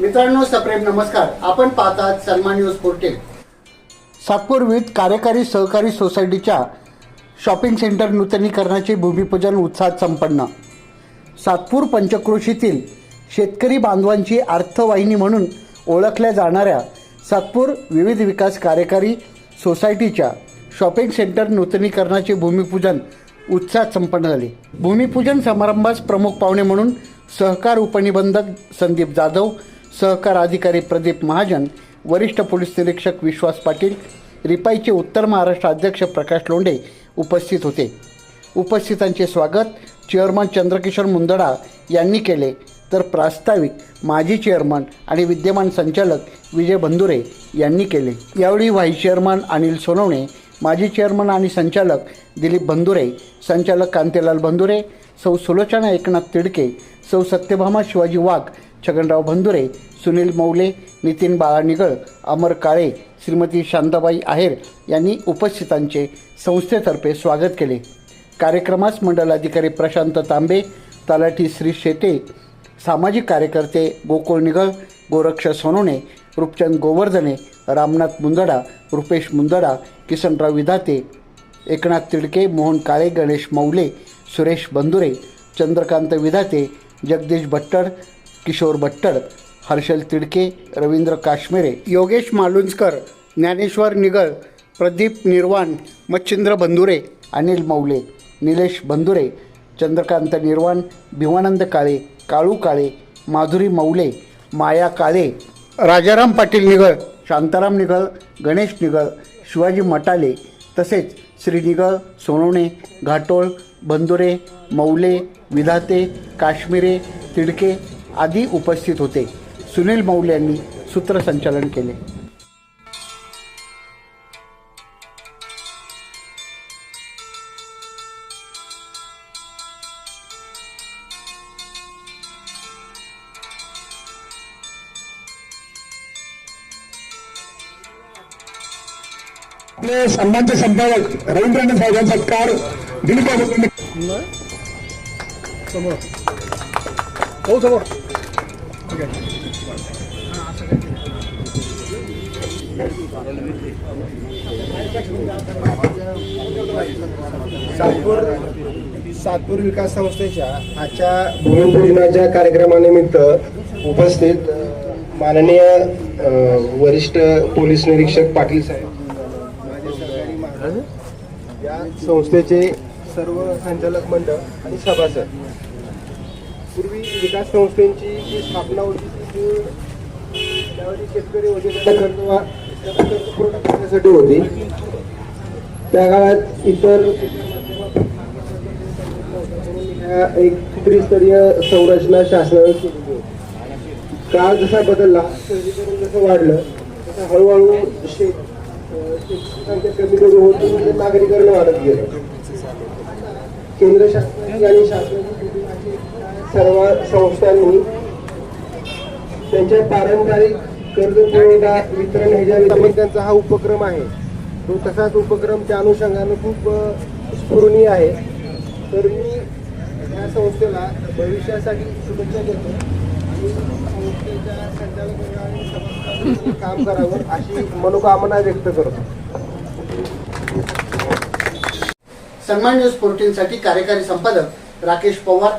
मित्रांनो सप्रेम नमस्कार. आपण पाहतात सन्मान न्यूज पोर्टेल. सातपूर विथ कार्यकारी सहकारी सोसायटीच्या शॉपिंग सेंटर नूतनीकरणाचे भूमिपूजन उत्साहात संपन्न. सातपूर पंचक्रोशीतील शेतकरी बांधवांची अर्थवाहिनी म्हणून ओळखल्या जाणाऱ्या सातपूर विविध विकास कार्यकारी सोसायटीच्या शॉपिंग सेंटर नूतनीकरणाचे भूमिपूजन उत्साहात संपन्न झाले. भूमिपूजन समारंभास प्रमुख पाहुणे म्हणून सहकार उपनिबंधक संदीप जाधव सहकार अधिकारी प्रदीप महाजन वरिष्ठ पोलीस निरीक्षक विश्वास पाटील रिपाईचे उत्तर महाराष्ट्र अध्यक्ष प्रकाश लोंढे उपस्थित होते. उपस्थितांचे स्वागत चेअरमन चंद्रकिशोर मुंदडा यांनी केले. तर प्रास्ताविक माजी चेअरमन आणि विद्यमान संचालक विजय बंधुरे यांनी केले. यावेळी व्हाईस चेअरमन अनिल सोनवणे माजी चेअरमन आणि संचालक दिलीप बंधुरे संचालक कांतीलाल बंधुरे सौ सुलोचना एकनाथ तिडके सौ सत्यभामा शिवाजी वाघ छगनराव भंदुरे सुनील मौले नितीन बाळा निगळ अमर काळे श्रीमती शांताबाई आहेर यांनी उपस्थितांचे संस्थेतर्फे स्वागत केले. कार्यक्रमास मंडलाधिकारी प्रशांत तांबे तलाठी श्री शेटे सामाजिक कार्यकर्ते गोकुळ निगळ गोरक्ष सोनोने रूपचंद गोवर्धने रामनाथ मुंदडा रुपेश मुंदडा किसनराव विधाते एकनाथ तिडके मोहन काळे गणेश मौले सुरेश बंधुरे चंद्रकांत विधाते जगदीश भट्टर किशोर भट्टड हर्षल तिडके रवींद्र काश्मीरे योगेश मालुंजकर ज्ञानेश्वर निगळ प्रदीप निर्वाण मच्छिंद्र बंधुरे अनिल मौले निलेश बंधुरे चंद्रकांत निर्वाण भिवानंद काळे काळू काळे माधुरी मौले माया काळे राजाराम पाटील निगळ शांताराम निगळ गणेश निगळ शिवाजी मटाले तसेच श्री निगळ सोनवणे घाटोळ बंधुरे मौले विधाते काश्मीरे तिडके आदी उपस्थित होते. सुनील मौले यांनी सूत्रसंचालन केले. आपले सन्मानचे संपादक रवींद्र साहेबांचा सत्कार दिलीप समोर. हो समोर सातपूर सातपूर विकास संस्थेच्या आजच्या भूमिपूजनाच्या कार्यक्रमानिमित्त उपस्थित माननीय वरिष्ठ पोलीस निरीक्षक पाटील साहेब. या संस्थेचे सर्व संचालक मंडळ आणि सभासद. पूर्वी विकास संस्थेची जी स्थापना होती ती त्यावेळी शेतकरी होते त्यांना कर्ज कर्ज पूर्ण करण्यासाठी होती. त्या काळात इतर एक त्रिस्तरीय संरचना शासनाने केलेली होती. काळ जसा बदलला शहरीकरण जसं वाढलं तसं हळूहळू शेत अं, कमी कमी होत म्हणजे नागरीकरण वाढत गेलं. केंद्र शासनाची आणि शासनाची सर्व संस्थांनी त्यांच्या पारंपरिक कर्ज पुरवठा वितरण ह्याच्या त्यांचा हा उपक्रम आहे. तो तसाच उपक्रम त्या अनुषंगानं खूप स्फुरणीय आहे. तर मी या संस्थेला भविष्यासाठी शुभेच्छा देतो. आणि संस्थेच्या संचालक काम करावं अशी मनोकामना व्यक्त करतो. सन्मान न्यूज फोर्टीनसाठी कार्यकारी संपादक राकेश पवार